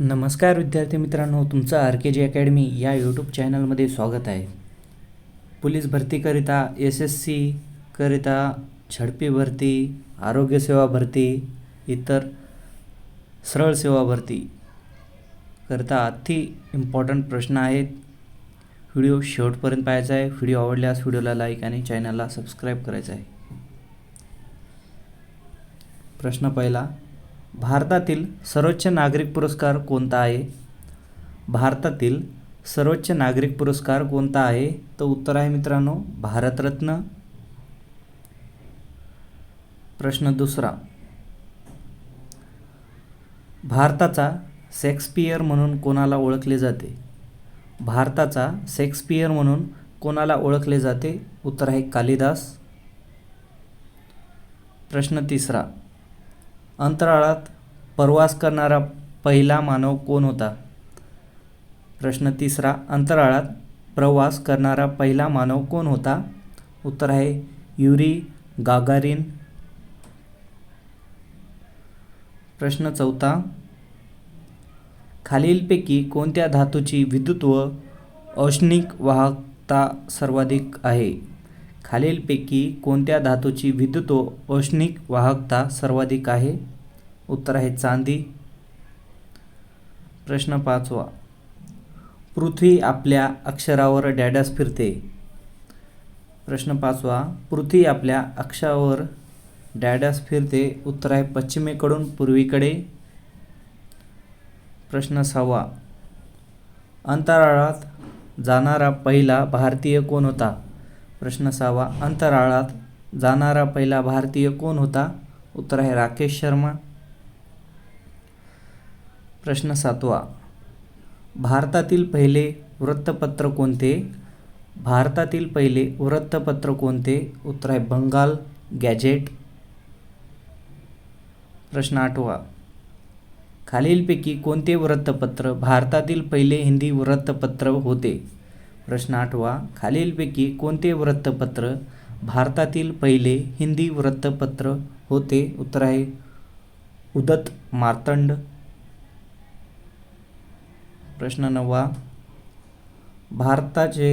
नमस्कार विद्यार्थी मित्रांनो तुमचं आर के जी अकॅडमी या यूट्यूब चॅनलमध्ये स्वागत आहे. पोलीस भरतीकरिता एस एस सीकरिता झडपी भरती आरोग्यसेवा भरती इतर सरळ सेवा भरती करता अति इम्पॉर्टंट प्रश्न आहेत. व्हिडिओ शेवटपर्यंत पाहायचा आहे. व्हिडिओ आवडल्यास व्हिडिओला लाईक आणि चॅनलला सबस्क्राईब करायचं आहे. प्रश्न पहिला भारतातील सर्वोच्च नागरिक पुरस्कार कोणता आहे? भारतातील सर्वोच्च नागरिक पुरस्कार कोणता आहे? तर उत्तर आहे मित्रांनो भारतरत्न. प्रश्न दुसरा. भारताचा शेक्सपियर म्हणून कोणाला ओळखले जाते? भारताचा शेक्सपियर म्हणून कोणाला ओळखले जाते? उत्तर आहे कालिदास. प्रश्न तिसरा. अंतराळात प्रवास करणारा पहिला मानव कोण होता? प्रश्न तिसरा अंतराळात प्रवास करणारा पहिला मानव कोण होता? उत्तर आहे युरी गागारिन. प्रश्न चौथा खालीलपैकी कोणत्या धातूची विद्युत व औष्णिक वाहकता सर्वाधिक आहे? खालीलपैकी कोणत्या धातूची विद्युत औष्णिक वाहकता सर्वाधिक आहे? उत्तर आहे चांदी. प्रश्न पाचवा. पृथ्वी आपल्या अक्षरावर डॅडॅस फिरते. प्रश्न पाचवा. पृथ्वी आपल्या अक्षावर डॅडॅस फिरते. उत्तर आहे पश्चिमेकडून पूर्वीकडे. प्रश्न सहावा. अंतराळात जाणारा पहिला भारतीय कोण होता? प्रश्न सहावा अंतराळात जाणारा पहिला भारतीय कोण होता? उत्तर आहे राकेश शर्मा. प्रश्न सातवा. भारतातील पहिले वृत्तपत्र कोणते? भारतातील पहिले वृत्तपत्र कोणते? उत्तर आहे बंगाल गॅजेट प्रश्न आठवा. खालीलपैकी कोणते वृत्तपत्र भारतातील पहिले हिंदी वृत्तपत्र होते? प्रश्न आठवा. खालीलपैकी कोणते वृत्तपत्र भारतातील पहिले हिंदी वृत्तपत्र होते? उत्तर आहे उदत मार्तंड. प्रश्न नववा भारताचे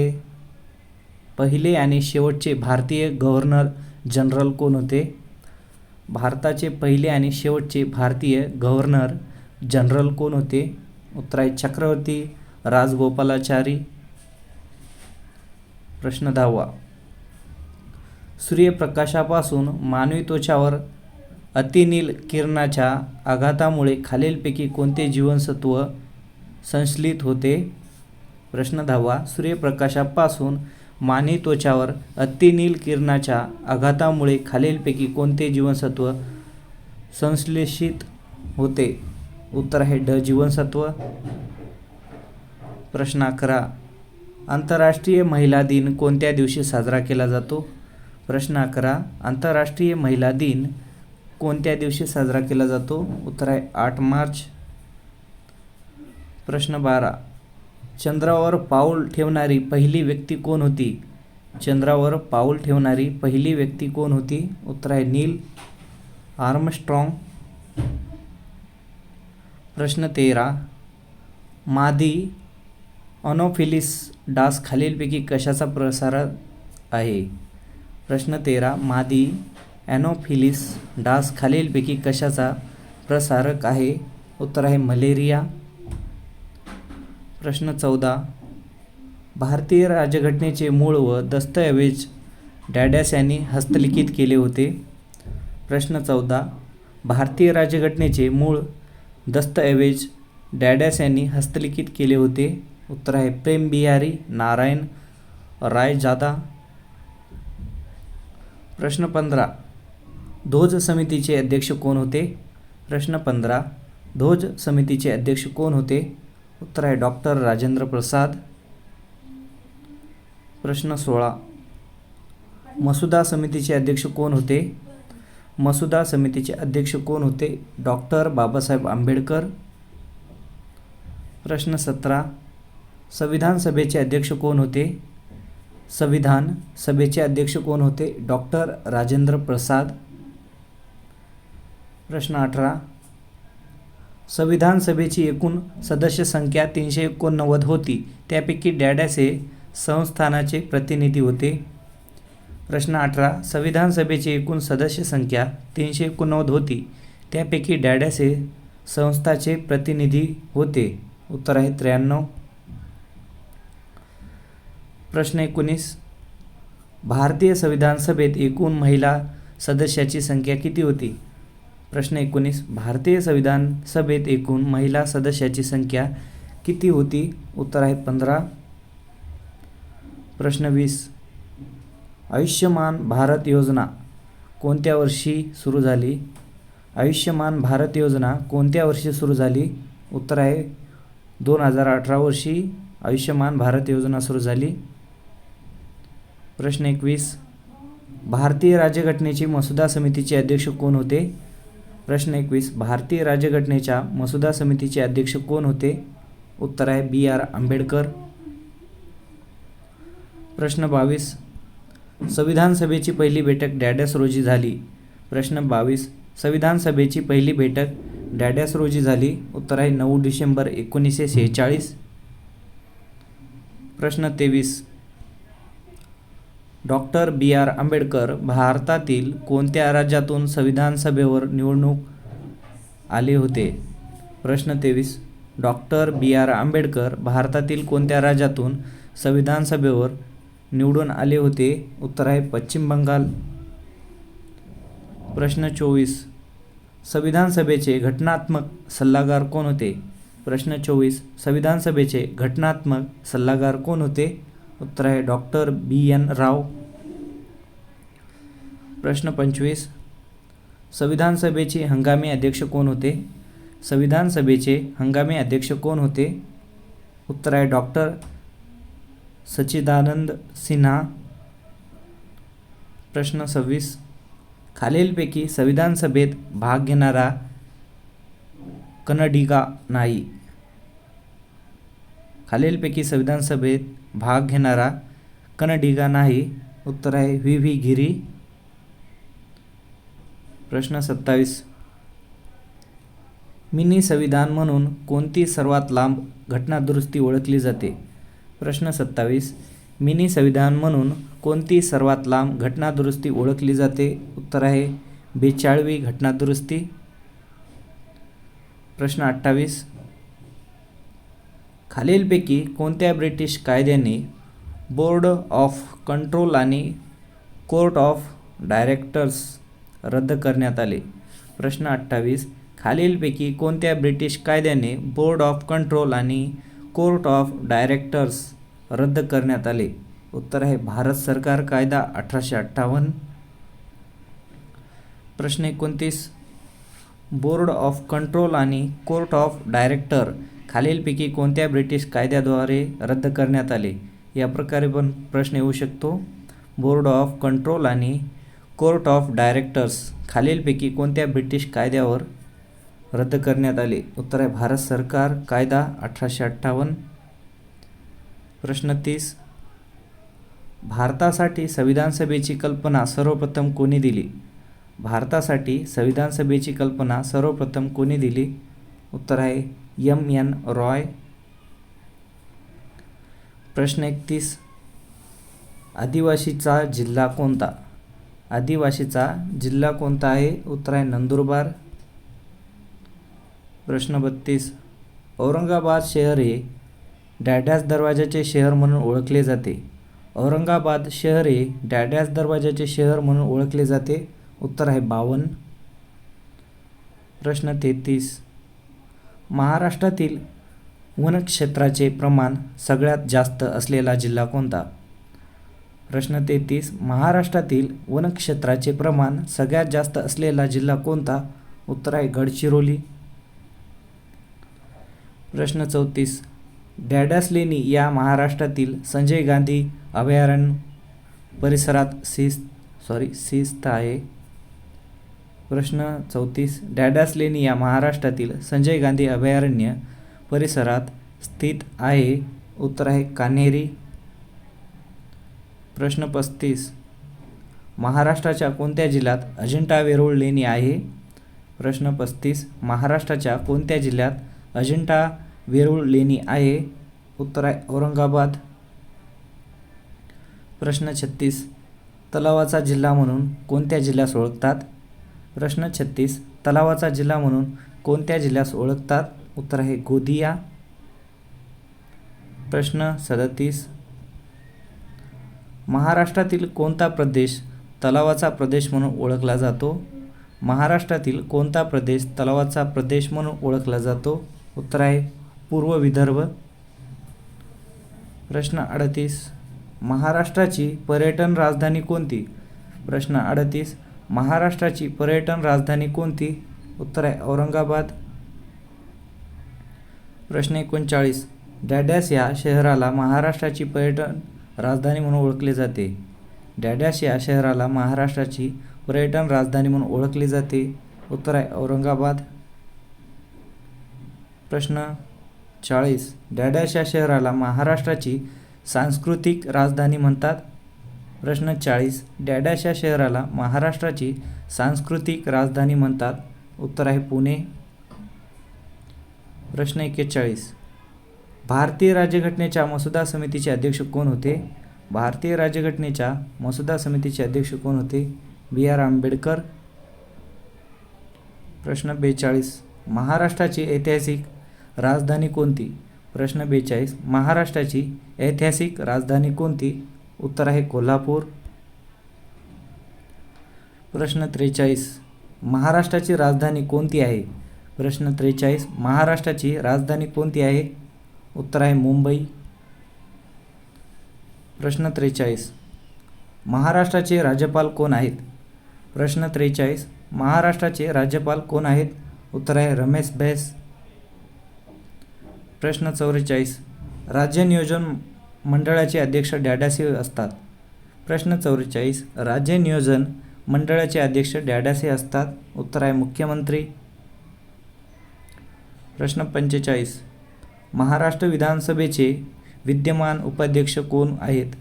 पहिले आणि शेवटचे भारतीय गव्हर्नर जनरल कोण होते? भारताचे पहिले आणि शेवटचे भारतीय गव्हर्नर जनरल कोण होते? उत्तर आहे चक्रवर्ती राजगोपालाचारी. प्रश्न दहावा. सूर्यप्रकाशापासून मानवी त्वचावर अतिनील किरणाच्या आघातामुळे खालीलपैकी कोणते जीवनसत्व संश्लित होते? प्रश्न दहावा. सूर्यप्रकाशापासून मानवी त्वचावर अतिनील किरणाच्या आघातामुळे खालीलपैकी कोणते जीवनसत्व संश्लेषित होते? उत्तर आहे ड जीवनसत्व. प्रश्न अकरा. आंतरराष्ट्रीय महिला दिन कोणत्या दिवशी साजरा केला जातो? प्रश्न अकरा. आंतरराष्ट्रीय महिला दिन कोणत्या दिवशी साजरा केला जातो? उत्तर आहे आठ मार्च. प्रश्न बारा. चंद्रावर पाऊल ठेवणारी पहिली व्यक्ती कोण होती? चंद्रावर पाऊल ठेवणारी पहिली व्यक्ती कोण होती? उत्तर आहे नील आर्मस्ट्रॉंग. प्रश्न तेरा. मादी अनोफिलिस डास खालीलपैकी कशाचा प्रसार आहे? प्रश्न तेरा. मादी ॲनोफिलिस डास खालीलपैकी कशाचा प्रसारक आहे? उत्तर आहे मलेरिया. प्रश्न चौदा. भारतीय राज्यघटनेचे मूळ व दस्तऐवज डॅडॅस यांनी हस्तलिखित केले होते. प्रश्न चौदा. भारतीय राज्यघटनेचे मूळ दस्तऐवज डॅडॅस यांनी हस्तलिखित केले होते. उत्तर आहे प्रेम बिहारी नारायण राय जादा. प्रश्न पंधरा ध्वज समितीचे अध्यक्ष कोण होते? प्रश्न पंधरा ध्वज समितीचे अध्यक्ष कोण होते? उत्तर आहे डॉक्टर राजेंद्र प्रसाद. प्रश्न सोळा मसुदा समितीचे अध्यक्ष कोण होते? मसुदा समितीचे अध्यक्ष कोण होते? डॉक्टर बाबासाहेब आंबेडकर. प्रश्न सतरा संविधान सभेचे अध्यक्ष कोण होते? संविधान सभेचे अध्यक्ष कोण होते? डॉक्टर राजेंद्र प्रसाद. प्रश्न अठरा. संविधान सभेची एकूण सदस्य संख्या तीनशे एकोणनव्वद होती. त्यापैकी डॅडॅस हे संस्थानाचे प्रतिनिधी होते. प्रश्न अठरा. संविधान सभेची एकूण सदस्य संख्या तीनशे एकोणनव्वद होती. त्यापैकी डॅडॅस हे संस्थाचे प्रतिनिधी होते. उत्तर आहे त्र्याण्णव. प्रश्न एकोणीस. भारतीय संविधान सभेत एकूण महिला सदस्याची संख्या किती होती? प्रश्न एकोणीस. भारतीय संविधान सभेत एकूण महिला सदस्याची संख्या किती होती? उत्तर आहे पंधरा. प्रश्न वीस. आयुष्यमान भारत योजना कोणत्या वर्षी सुरू झाली? आयुष्यमान भारत योजना कोणत्या वर्षी सुरू झाली? उत्तर आहे दोन हजार अठरा वर्षी आयुष्यमान भारत योजना सुरू झाली. प्रश्न एकवीस. भारतीय राज्यघटनेची मसुदा समितीचे अध्यक्ष कोण होते? प्रश्न एकवीस. भारतीय राज्यघटनेच्या मसुदा समितीचे अध्यक्ष कोण होते? उत्तर आहे बी आर आंबेडकर. प्रश्न बावीस. संविधान सभेची पहिली बैठक डॅडॅस रोजी झाली. प्रश्न बावीस. संविधान सभेची पहिली बैठक डॅडॅस रोजी झाली. उत्तर आहे नऊ डिसेंबर एकोणीसशे शेहेचाळीस. प्रश्न तेवीस. डॉक्टर बी आर आंबेडकर भारतातील कोणत्या राज्यातून संविधान सभेवर निवडणूक आले होते? प्रश्न तेवीस. डॉक्टर बी आर आंबेडकर भारतातील कोणत्या राज्यातून संविधान सभेवर निवडून आले होते? उत्तर आहे पश्चिम बंगाल. प्रश्न चोवीस. संविधान सभेचे घटनात्मक सल्लागार कोण होते? प्रश्न चोवीस. संविधान सभेचे घटनात्मक सल्लागार कोण होते? उत्तर आहे डॉक्टर बी एन राव। प्रश्न पंचवीस। संविधान सभेचे हंगामी अध्यक्ष कोण होते? संविधान सभेचे हंगामी अध्यक्ष कोण होते? उत्तर आहे डॉक्टर सच्चिदानंद सिन्हा। प्रश्न सव्वीस। खालीलपैकी संविधान सभेत भाग घेणारा कन्नडिगा नाही। खालीलपैकी संविधान सभेत भाग घेणारा कनडिगा नाही. उत्तर आहे व्ही व्ही गिरी. प्रश्न सत्तावीस. मिनी संविधान म्हणून कोणती सर्वात लांब घटनादुरुस्ती ओळखली जाते? प्रश्न सत्तावीस. मिनी संविधान म्हणून कोणती सर्वात लांब घटनादुरुस्ती ओळखली जाते? उत्तर आहे बेचाळवी घटनादुरुस्ती. प्रश्न अठ्ठावीस. खालीलपैकी कोणत्या ब्रिटिश कायद्याने बोर्ड ऑफ कंट्रोल आणि कोर्ट ऑफ डायरेक्टर्स रद्द करण्यात आले? प्रश्न अठ्ठावीस. खालीलपैकी कोणत्या ब्रिटिश कायद्याने बोर्ड ऑफ कंट्रोल आणि कोर्ट ऑफ डायरेक्टर्स रद्द करण्यात आले? उत्तर आहे भारत सरकार कायदा अठराशे अठ्ठावन्न. प्रश्न एकोणतीस. बोर्ड ऑफ कंट्रोल आणि कोर्ट ऑफ डायरेक्टर खालीलपैकी कोणत्या ब्रिटिश कायद्याद्वारे रद्द करण्यात आले? या प्रकारे पण प्रश्न येऊ शकतो. बोर्ड ऑफ कंट्रोल आणि कोर्ट ऑफ डायरेक्टर्स खालीलपैकी कोणत्या ब्रिटिश कायद्यावर रद्द करण्यात आले? उत्तर आहे भारत सरकार कायदा अठराशे अठ्ठावन्न. प्रश्न तीस. भारतासाठी संविधान सभेची कल्पना सर्वप्रथम कोणी दिली? भारतासाठी संविधान सभेची कल्पना सर्वप्रथम कोणी दिली? उत्तर आहे एम एन रॉय. प्रश्न एकतीस. आदिवासीचा जिल्हा कोणता? आदिवासीचा जिल्हा कोणता आहे? उत्तर आहे नंदुरबार. प्रश्न बत्तीस. औरंगाबाद शहर हे डॅडॅस दरवाजाचे शहर म्हणून ओळखले जाते. औरंगाबाद शहर हे डॅडॅस दरवाजाचे शहर म्हणून ओळखले जाते. उत्तर आहे बावन्न प्रश्न तेहतीस. महाराष्ट्रातील वनक्षेत्राचे प्रमाण सगळ्यात जास्त असलेला जिल्हा कोणता? प्रश्न तेहतीस. महाराष्ट्रातील वनक्षेत्राचे प्रमाण सगळ्यात जास्त असलेला जिल्हा कोणता? उत्तर आहे गडचिरोली. प्रश्न चौतीस. डॅडॅस लेणी या महाराष्ट्रातील संजय गांधी अभयारण्य परिसरात शिस्त सॉरी शिस्त आहे. प्रश्न चौतीस. डॅडॅस लेणी या महाराष्ट्रातील संजय गांधी अभयारण्य परिसरात स्थित आहे. उत्तर आहे कान्हेरी. प्रश्न पस्तीस. महाराष्ट्राच्या कोणत्या जिल्ह्यात अजिंठा वेरूळ लेणी आहे? प्रश्न पस्तीस. महाराष्ट्राच्या कोणत्या जिल्ह्यात अजिंठा वेरूळ लेणी आहे? उत्तर आहे औरंगाबाद. प्रश्न छत्तीस. तलावाचा जिल्हा म्हणून कोणत्या जिल्ह्यास ओळखतात? प्रश्न छत्तीस तलावाचा जिल्हा म्हणून कोणत्या जिल्ह्यास ओळखतात? उत्तर आहे गोदिया. प्रश्न सदतीस महाराष्ट्रातील कोणता प्रदेश तलावाचा प्रदेश म्हणून ओळखला जातो? महाराष्ट्रातील कोणता प्रदेश तलावाचा प्रदेश म्हणून ओळखला जातो? उत्तर आहे पूर्व विदर्भ. प्रश्न अडतीस महाराष्ट्राची पर्यटन राजधानी कोणती? प्रश्न अडतीस महाराष्ट्राची पर्यटन राजधानी कोणती? उत्तर आहे औरंगाबाद. प्रश्न एकोणचाळीस. डॅडॅस या शहराला महाराष्ट्राची पर्यटन राजधानी म्हणून ओळखले जाते. डॅडॅस या शहराला महाराष्ट्राची पर्यटन राजधानी म्हणून ओळखले जाते. उत्तर आहे औरंगाबाद. प्रश्न चाळीस. डॅडॅश या शहराला महाराष्ट्राची सांस्कृतिक राजधानी म्हणतात. प्रश्न चाळीस. डॅडॅश या शहराला महाराष्ट्राची सांस्कृतिक राजधानी म्हणतात. उत्तर आहे पुणे. प्रश्न एक्केचाळीस. भारतीय राज्यघटनेच्या मसुदा समितीचे अध्यक्ष कोण होते? भारतीय राज्यघटनेच्या मसुदा समितीचे अध्यक्ष कोण होते? B R Ambedkar. प्रश्न बेचाळीस. महाराष्ट्राची ऐतिहासिक राजधानी कोणती? प्रश्न बेचाळीस. महाराष्ट्राची ऐतिहासिक राजधानी कोणती? उत्तर आहे कोल्हापूर. प्रश्न त्रेचाळीस महाराष्ट्राची राजधानी कोणती आहे? प्रश्न त्रेचाळीस महाराष्ट्राची राजधानी कोणती आहे? उत्तर आहे मुंबई. प्रश्न त्रेचाळीस महाराष्ट्राचे राज्यपाल कोण आहेत? प्रश्न त्रेचाळीस महाराष्ट्राचे राज्यपाल कोण आहेत? उत्तर आहे रमेश बैस. प्रश्न चौवेचाळीस राज्य नियोजन मंडळाचे अध्यक्ष डॅडासे असतात. प्रश्न चौवेचाळीस राज्य नियोजन मंडळाचे अध्यक्ष डॅडासे असतात. उत्तर आहे मुख्यमंत्री. प्रश्न पंचेचाळीस महाराष्ट्र विधानसभेचे विद्यमान उपाध्यक्ष कोण आहेत?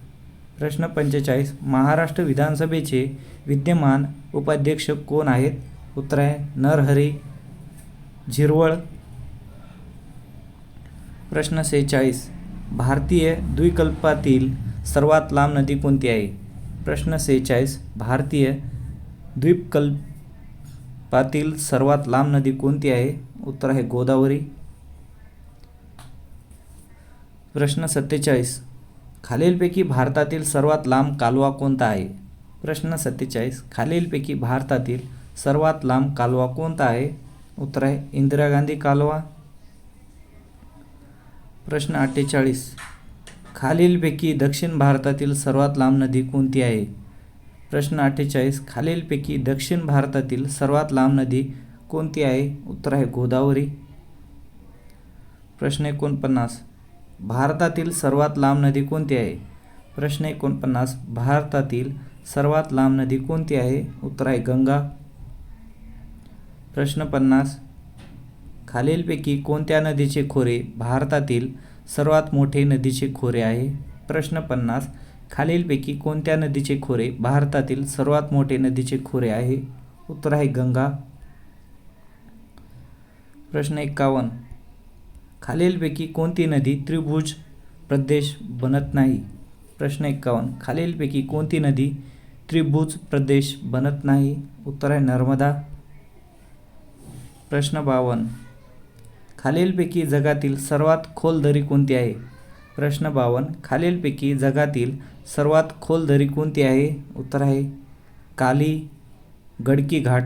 प्रश्न पंचेचाळीस महाराष्ट्र विधानसभेचे विद्यमान उपाध्यक्ष कोण आहेत? उत्तर आहे नरहरी झिरवळ. प्रश्न सेहेचाळीस भारतीय द्विकल्पातील सर्वात लांब नदी कोणती आहे? प्रश्न सेहेचाळीस. भारतीय द्वीपकल्पातील सर्वात लांब नदी कोणती आहे? उत्तर आहे गोदावरी. प्रश्न सत्तेचाळीस. खालीलपैकी भारतातील सर्वात लांब कालवा कोणता आहे? प्रश्न सत्तेचाळीस. खालीलपैकी भारतातील सर्वात लांब कालवा कोणता आहे? उत्तर आहे इंदिरा गांधी कालवा. प्रश्न अठ्ठेचाळीस. खालीलपैकी दक्षिण भारतातील सर्वात लांब नदी कोणती आहे? प्रश्न अठ्ठेचाळीस. खालीलपैकी दक्षिण भारतातील सर्वात लांब नदी कोणती आहे? उत्तर आहे गोदावरी. प्रश्न एकोणपन्नास. भारतातील सर्वात लांब नदी कोणती आहे? प्रश्न एकोणपन्नास. भारतातील सर्वात लांब नदी कोणती आहे? उत्तर आहे गंगा. प्रश्न पन्नास. खालीलपैकी कोणत्या नदीचे खोरे भारतातील सर्वात मोठे नदीचे खोरे आहे? प्रश्न पन्नास. खालीलपैकी कोणत्या नदीचे खोरे भारतातील सर्वात मोठे नदीचे खोरे आहे? उत्तर आहे गंगा. प्रश्न एक्कावन्न. खालीलपैकी कोणती नदी त्रिभुज प्रदेश बनत नाही? प्रश्न एक्कावन्न. खालीलपैकी कोणती नदी त्रिभुज प्रदेश बनत नाही? उत्तर आहे नर्मदा. प्रश्न बावन्न. खालीलपैकी जगातील सर्वात खोल दरी कोणती आहे? प्रश्न बावन्न खालीलपैकी जगातील सर्वात खोल दरी कोणती आहे? उत्तर आहे काली गडकी घाट.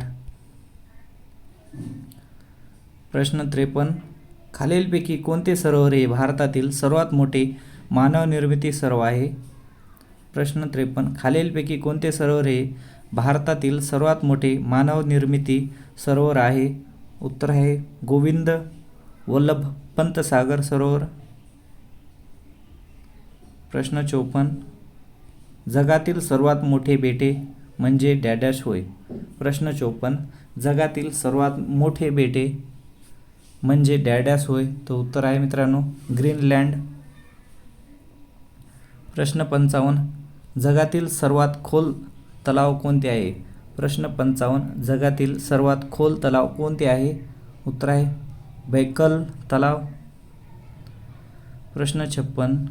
प्रश्न त्रेपन्न. खालीलपैकी कोणते सरोवर हे भारतातील सर्वात मोठे मानवनिर्मिती सरोवर आहे? प्रश्न त्रेपन्न. खालीलपैकी कोणते सरोवर हे भारतातील सर्वात मोठे मानवनिर्मिती सरोवर आहे? उत्तर आहे गोविंद वल्लभ पंत सागर सरोवर प्रश्न चौपन्न जगातील सर्वात मोठे बेटे म्हणजे डॅडॅश होय. प्रश्न चौपन्न जगातील सर्वात मोठे बेटे म्हणजे डॅडॅस होय. तो उत्तर आहे मित्रांनो ग्रीनलँड. प्रश्न पंचावन्न जगातील सर्वात खोल तलाव कोणते आहे? प्रश्न पंचावन्न जगातील सर्वात खोल तलाव कोणते आहे? उत्तर आहे बैकल तलाव. प्रश्न छप्पन.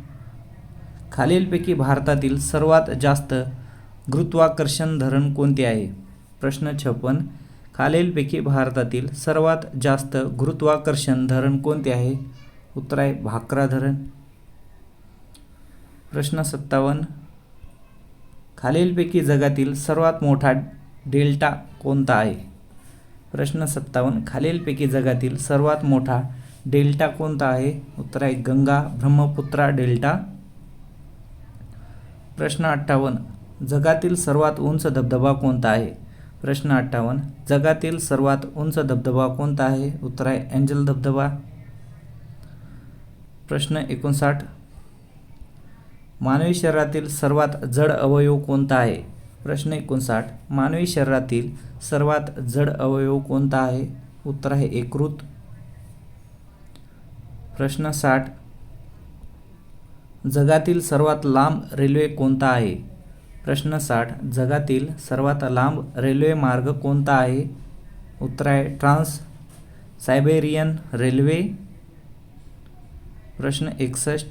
खालीलपैकी भारतातील सर्वात जास्त गुरुत्वाकर्षण धरण कोणते आहे? प्रश्न छप्पन. खालीलपैकी भारतातील सर्वात जास्त गुरुत्वाकर्षण धरण कोणते आहे? उत्तर आहे भाकरा धरण. प्रश्न सत्तावन्न. खालीलपैकी जगातील सर्वात मोठा डेल्टा कोणता आहे? प्रश्न सत्तावन्न. खालीलपैकी जगातील सर्वात मोठा डेल्टा कोणता आहे? उत्तर आहे गंगा ब्रह्मपुत्रा डेल्टा. प्रश्न अठ्ठावन्न. जगातील सर्वात उंच धबधबा कोणता आहे? प्रश्न अठ्ठावन्न. जगातील सर्वात उंच धबधबा कोणता आहे? उत्तर आहे एंजल धबधबा. प्रश्न एकोणसाठ. मानवी शरीरातील सर्वात जड अवयव कोणता आहे? प्रश्न एकोणसाठ मानवी शरीरातील सर्वात जड अवयव कोणता आहे? उत्तर आहे एकृत प्रश्न साठ जगातील सर्वात लांब रेल्वे कोणता आहे? प्रश्न साठ जगातील सर्वात लांब रेल्वे मार्ग कोणता आहे? उत्तर आहे ट्रान्स सायबेरियन रेल्वे. प्रश्न एकसष्ट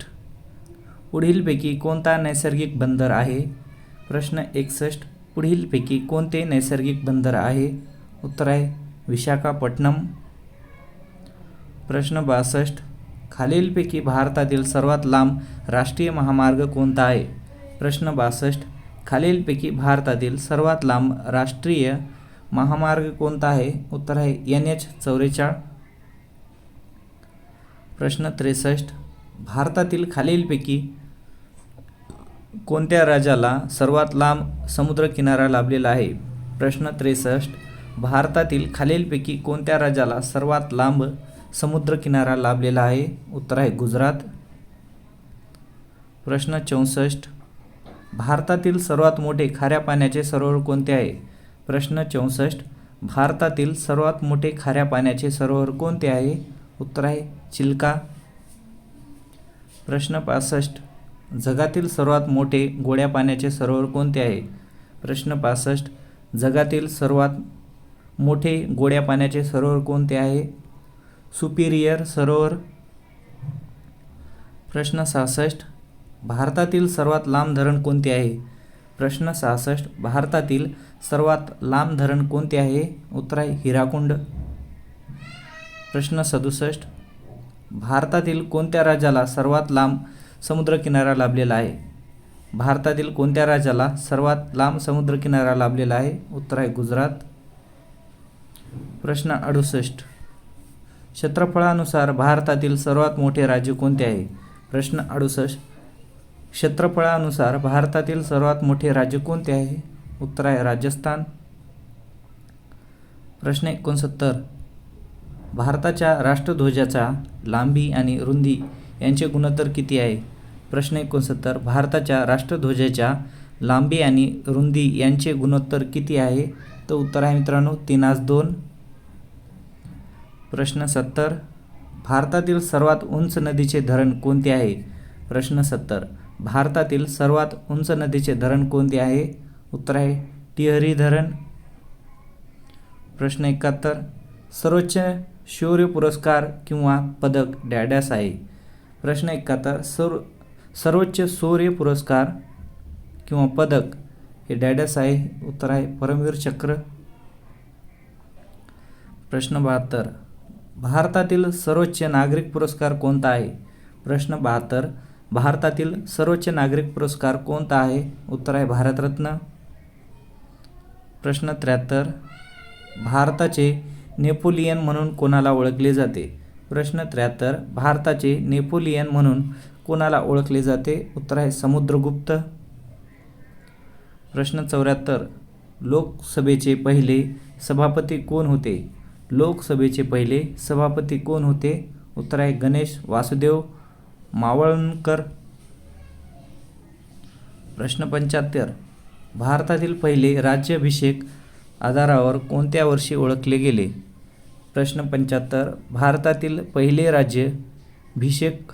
पुढीलपैकी कोणता नैसर्गिक बंदर आहे? प्रश्न एकसष्ट. पुढीलपैकी कोणते नैसर्गिक बंदर आहे? उत्तर आहे विशाखापट्टणम. प्रश्न बासष्ट. खालीलपैकी भारतातील सर्वात लांब राष्ट्रीय महामार्ग कोणता आहे? प्रश्न बासष्ट. खालीलपैकी भारतातील सर्वात लांब राष्ट्रीय महामार्ग कोणता आहे? उत्तर आहे एन एच चौवेचाळ प्रश्न त्रेसष्ट. भारतातील खालीलपैकी कोणत्या राज्याला सर्वात लांब समुद्रकिनारा लाभलेला आहे? प्रश्न त्रेसष्ट. भारतातील खालीलपैकी कोणत्या राज्याला सर्वात लांब समुद्रकिनारा लाभलेला आहे? उत्तर आहे गुजरात. प्रश्न चौसष्ट. भारतातील सर्वात मोठे खाऱ्या पाण्याचे सरोवर कोणते आहे? प्रश्न चौसष्ट. भारतातील सर्वात मोठे खाऱ्या पाण्याचे सरोवर कोणते आहे? उत्तर आहे चिल्का. प्रश्न पासष्ट. जगातील सर्वात मोठे गोड्या पाण्याचे सरोवर कोणते आहे? प्रश्न पासष्ट. जगातील सर्वात मोठे गोड्या पाण्याचे सरोवर कोणते आहे? सुपिरियर सरोवर. प्रश्न सहासष्ट. भारतातील सर्वात लांब धरण कोणते आहे? प्रश्न सहासष्ट. भारतातील सर्वात लांब धरण कोणते आहे? उत्तर आहे हिराकुंड. प्रश्न सदुसष्ट. भारतातील कोणत्या राज्याला सर्वात लांब समुद्रकिनारा लाभलेला आहे. भारतातील कोणत्या राज्याला सर्वात लांब समुद्रकिनारा लाभलेला आहे? उत्तर आहे गुजरात. प्रश्न अडुसष्ट. क्षेत्रफळानुसार भारतातील सर्वात मोठे राज्य कोणते आहे? प्रश्न अडुसष्ट. क्षेत्रफळानुसार भारतातील सर्वात मोठे राज्य कोणते आहे? उत्तर आहे राजस्थान. प्रश्न एकोणसत्तर. भारताच्या राष्ट्रध्वजाचा लांबी आणि रुंदी यांचे गुणोत्तर किती आहे? प्रश्न एकोणसत्तर भारताच्या राष्ट्रध्वजाच्या लांबी आणि रुंदी यांचे गुणोत्तर किती आहे? तर उत्तर आहे मित्रांनो तिनास दोन. प्रश्न सत्तर भारतातील सर्वात उंच नदीचे धरण कोणते आहे? प्रश्न सत्तर भारतातील सर्वात उंच नदीचे धरण कोणते आहे? उत्तर आहे टिहरी धरण. प्रश्न एकाहत्तर सर्वोच्च शौर्य पुरस्कार किंवा पदक डॅडॅस आहे. प्रश्न एकाहत्तर सर्व सर्वोच्च शौर्य पुरस्कार किंवा पदक हे डॅडस आहे उत्तर आहे परमवीर चक्र. प्रश्न बहात्तर. भारतातील सर्वोच्च नागरिक पुरस्कार कोणता आहे? प्रश्न बहात्तर. भारतातील सर्वोच्च नागरिक पुरस्कार कोणता आहे? उत्तर आहे भारतरत्न. प्रश्न त्र्याहत्तर. भारताचे नेपोलियन म्हणून कोणाला ओळखले जाते? प्रश्न त्र्याहत्तर. भारताचे नेपोलियन म्हणून कोणाला ओळखले जाते? उत्तर आहे समुद्रगुप्त. प्रश्न चौऱ्याहत्तर. लोकसभेचे पहिले सभापती कोण होते? लोकसभेचे पहिले सभापती कोण होते? उत्तर आहे गणेश वासुदेव मावळणकर. प्रश्न पंच्याहत्तर. भारतातील पहिले राज्याभिषेक आधारावर कोणत्या वर्षी ओळखले गेले? प्रश्न पंच्याहत्तर. भारतातील पहिले राज्य भिषेक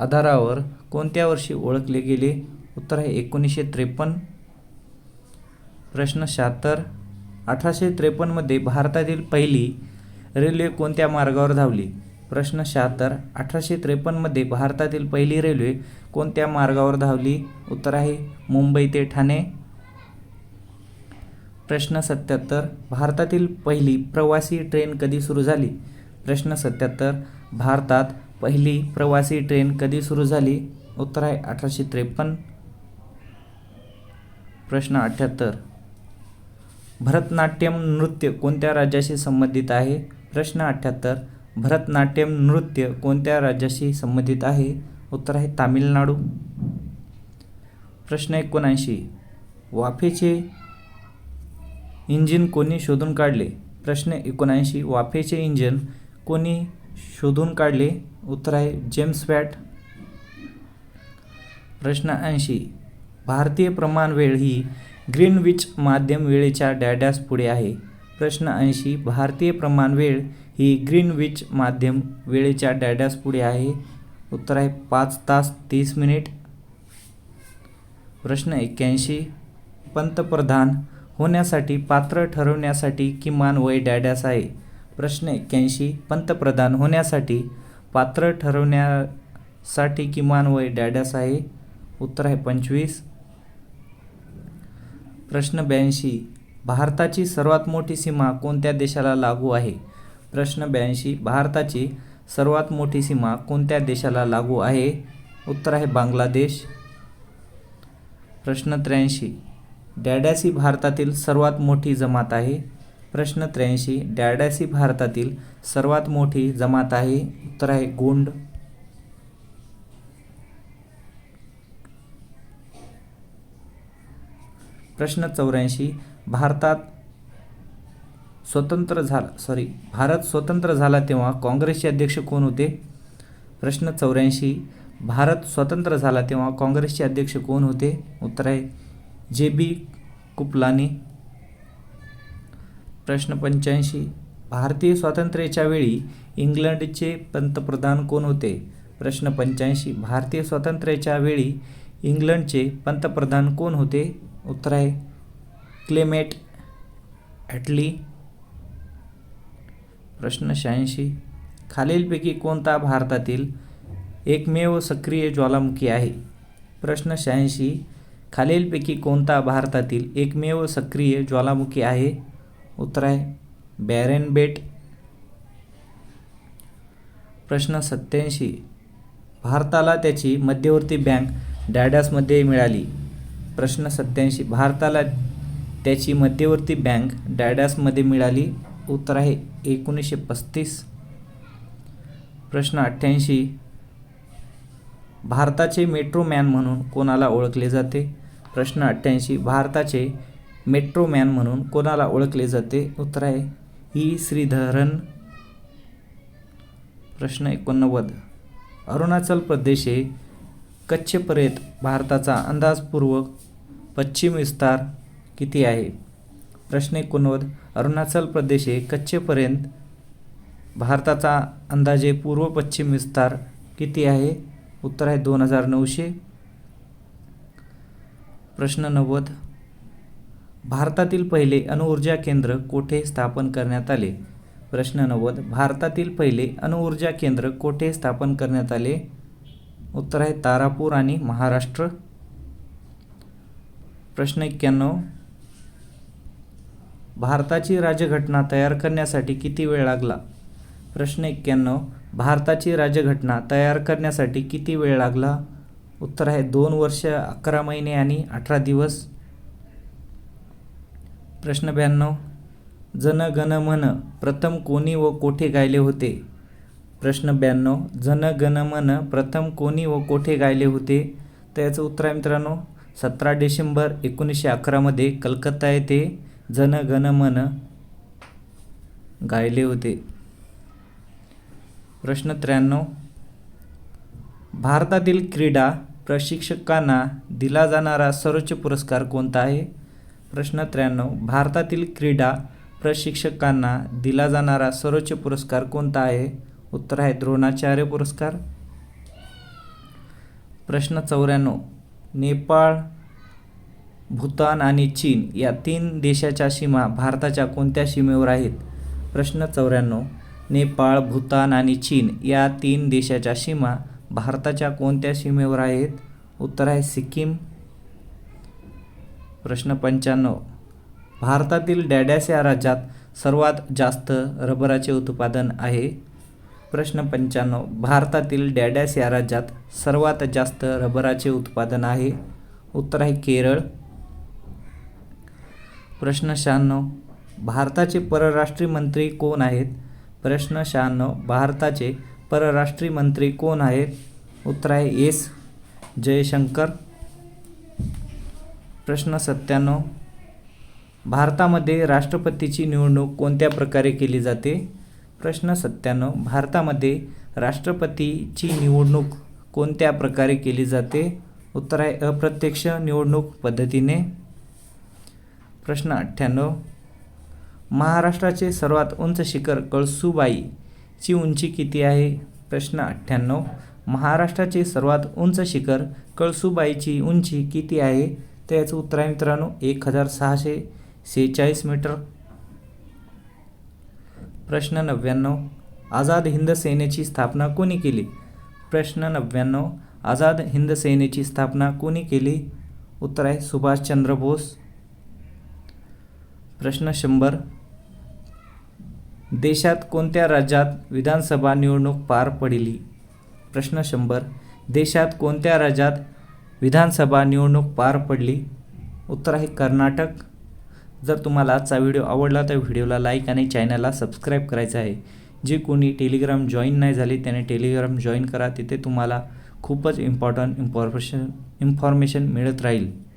आधारावर कोणत्या वर्षी ओळखले गेले? उत्तर आहे एकोणीसशे त्रेपन्न. प्रश्न शहात्तर. अठराशे त्रेपन्नमध्ये भारतातील पहिली रेल्वे कोणत्या मार्गावर धावली? प्रश्न शहात्तर. अठराशे त्रेपन्नमध्ये भारतातील पहिली रेल्वे कोणत्या मार्गावर धावली? उत्तर आहे मुंबई ते ठाणे. प्रश्न सत्याहत्तर भारतातील पहिली प्रवासी ट्रेन कधी सुरू झाली? प्रश्न सत्याहत्तर भारतात पहिली प्रवासी ट्रेन कधी सुरू झाली? उत्तर आहे अठराशे त्रेपन्न. प्रश्न अठ्ठ्याहत्तर भरतनाट्यम नृत्य कोणत्या राज्याशी संबंधित आहे? प्रश्न अठ्ठ्याहत्तर भरतनाट्यम नृत्य कोणत्या राज्याशी संबंधित आहे? उत्तर आहे तामिळनाडू. प्रश्न एकोणऐंशी. वाफेचे इंजिन कोणी शोधून काढले? प्रश्न एकोणऐंशी. वाफेचे इंजिन कोणी शोधून काढले? उत्तर आहे जेम्स वॅट. प्रश्न ऐंशी. भारतीय प्रमाण वेळ ही ग्रीनविच माध्यम वेळेच्या डॅडॅस पुढे आहे. प्रश्न ऐंशी. भारतीय प्रमाण वेळ ही ग्रीनविच माध्यम वेळेच्या डॅडॅस पुढे आहे. उत्तर आहे पाच तास तीस मिनिट. प्रश्न एक्क्याऐंशी. पंतप्रधान होण्यासाठी पात्र ठरवण्यासाठी किमान वय डॅडॅस आहे. प्रश्न एक्क्याऐंशी. पंतप्रधान होण्यासाठी पात्र ठरवण्यासाठी किमान वय डॅडस आहे. उत्तर आहे पंचवीस. प्रश्न ब्याऐंशी. भारताची सर्वात मोठी सीमा कोणत्या देशाला लागू आहे? प्रश्न ब्याऐंशी. भारताची सर्वात मोठी सीमा कोणत्या देशाला लागू आहे? उत्तर आहे बांगलादेश. प्रश्न त्र्याऐंशी. डॅडॅसी भारतातील सर्वात मोठी जमात आहे. प्रश्न त्र्याऐंशी डॅडॅसी भारतातील सर्वात मोठी जमात आहे. उत्तर आहे गोंड. प्रश्न चौऱ्याऐंशी भारतात स्वतंत्र झाला सॉरी भारत स्वतंत्र झाला तेव्हा काँग्रेसचे अध्यक्ष कोण होते? प्रश्न चौऱ्याऐंशी भारत स्वतंत्र झाला तेव्हा काँग्रेसचे अध्यक्ष कोण होते? उत्तर आहे जे बी कुपलानी. प्रश्न पंच्याऐंशी. भारतीय स्वातंत्र्याच्या वेळी इंग्लंडचे पंतप्रधान कोण होते? प्रश्न पंच्याऐंशी. भारतीय स्वातंत्र्याच्या वेळी इंग्लंडचे पंतप्रधान कोण होते? उत्तर आहे क्लेमेट ॲटली प्रश्न शहाऐंशी. खालीलपैकी कोणता भारतातील एकमेव सक्रिय ज्वालामुखी आहे? प्रश्न शहाऐंशी. खालीलपैकी कोणता भारतातील एकमेव सक्रिय ज्वालामुखी आहे? उत्तर आहे बॅरेन बेट. प्रश्न सत्याऐंशी भारताला त्याची मध्यवर्ती बँक डॅडॅसमध्ये मिळाली. प्रश्न सत्याऐंशी भारताला त्याची मध्यवर्ती बँक डॅडॅसमध्ये मिळाली. उत्तर आहे एकोणीसशे पस्तीस. प्रश्न अठ्ठ्याऐंशी. भारताचे मेट्रो मॅन म्हणून कोणाला ओळखले जाते? प्रश्न अठ्ठ्याऐंशी. भारताचे मेट्रोमॅन म्हणून कोणाला ओळखले जाते? उत्तर आहे ई. श्रीधरन. प्रश्न एकोणनव्वद. अरुणाचल प्रदेश हे कच्छपर्यंत भारताचा अंदाजपूर्वक पश्चिम विस्तार किती आहे? प्रश्न एकोणनव्वद. अरुणाचल प्रदेश हे कच्छपर्यंत भारताचा अंदाजे पूर्व पश्चिम विस्तार किती आहे? उत्तर आहे दोन हजार नऊशे. प्रश्न नव्वद. भारतातील पहिले अणुऊर्जा केंद्र कोठे स्थापन करण्यात आले? प्रश्न नव्वद. भारतातील पहिले अणुऊर्जा केंद्र कोठे स्थापन करण्यात आले? उत्तर आहे तारापूर आणि महाराष्ट्र. प्रश्न एक्क्याण्णव. भारताची राज्यघटना तयार करण्यासाठी किती वेळ लागला? प्रश्न एक्क्याण्णव. भारताची राज्यघटना तयार करण्यासाठी किती वेळ लागला? उत्तर आहे दोन वर्ष अकरा महिने आणि अठरा दिवस. प्रश्न ब्याण्णव. जन गण मन प्रथम कोणी व कोठे गायले होते? प्रश्न ब्याण्णव. जन गण मन प्रथम कोणी व कोठे गायले होते? तर याचं उत्तर आहे मित्रांनो सतरा डिसेंबर एकोणीसशे अकरामध्ये कलकत्ता येथे जन गण मन गायले होते. प्रश्न त्र्याण्णव. भारतातील क्रीडा प्रशिक्षकांना दिला जाणारा सर्वोच्च पुरस्कार कोणता आहे? प्रश्न त्र्याण्णव. भारतातील क्रीडा प्रशिक्षकांना दिला जाणारा सर्वोच्च पुरस्कार कोणता आहे? उत्तर आहे द्रोणाचार्य पुरस्कार. प्रश्न चौऱ्याण्णव. नेपाळ भूतान आणि चीन या तीन देशाच्या सीमा भारताच्या कोणत्या सीमेवर आहेत? प्रश्न चौऱ्याण्णव. नेपाळ भूतान आणि चीन या तीन देशाच्या सीमा भारताच्या कोणत्या सीमेवर आहेत? उत्तर आहे सिक्कीम. प्रश्न पंच्याण्णव. भारतातील डॅडॅस या राज्यात सर्वात जास्त रबराचे उत्पादन आहे? प्रश्न पंच्याण्णव. भारतातील डॅडॅस या राज्यात सर्वात जास्त रबराचे उत्पादन आहे? उत्तर आहे केरळ. प्रश्न शहाण्णव. भारताचे परराष्ट्रीय मंत्री कोण आहेत? प्रश्न शहाण्णव. भारताचे परराष्ट्रीय मंत्री कोण आहेत? उत्तर आहे एस. जयशंकर. प्रश्न सत्त्याण्णव. भारतामध्ये राष्ट्रपतीची निवडणूक कोणत्या प्रकारे केली जाते? प्रश्न सत्त्याण्णव. भारतामध्ये राष्ट्रपतीची निवडणूक कोणत्या प्रकारे केली जाते? उत्तर आहे अप्रत्यक्ष निवडणूक पद्धतीने. प्रश्न अठ्ठ्याण्णव. महाराष्ट्राचे सर्वात उंच शिखर कळसूबाईची उंची किती आहे? प्रश्न अठ्ठ्याण्णव. महाराष्ट्राचे सर्वात उंच शिखर कळसुबाईची उंची किती आहे? तर याचं उत्तर आहे मित्रांनो एक हजार सहाशे सेहेचाळीस मीटर. प्रश्न नव्याण्णव आझाद हिंद सेनेची स्थापना कोणी केली? प्रश्न नव्याण्णव आझाद हिंद सेनेची स्थापना कोणी केली? उत्तर आहे सुभाषचंद्र बोस. प्रश्न शंभर देशात कोणत्या राज्यात विधानसभा निवडणूक पार पडली? प्रश्न शंभर देशात कोणत्या राज्यात विधानसभा निवडणूक पार पडली. उत्तर आहे कर्नाटक. जर तुम्हाला आजचा व्हिडिओ आवडला तर व्हिडिओला लाईक आणि चॅनलला सबस्क्राईब करायचं आहे. जे कोणी टेलिग्राम जॉईन नाही झाले त्याने टेलिग्राम जॉईन करा. तिथे तुम्हाला खूपच इम्पॉर्टंट इम्पॉर्मेशन इन्फॉर्मेशन मिळत राहील.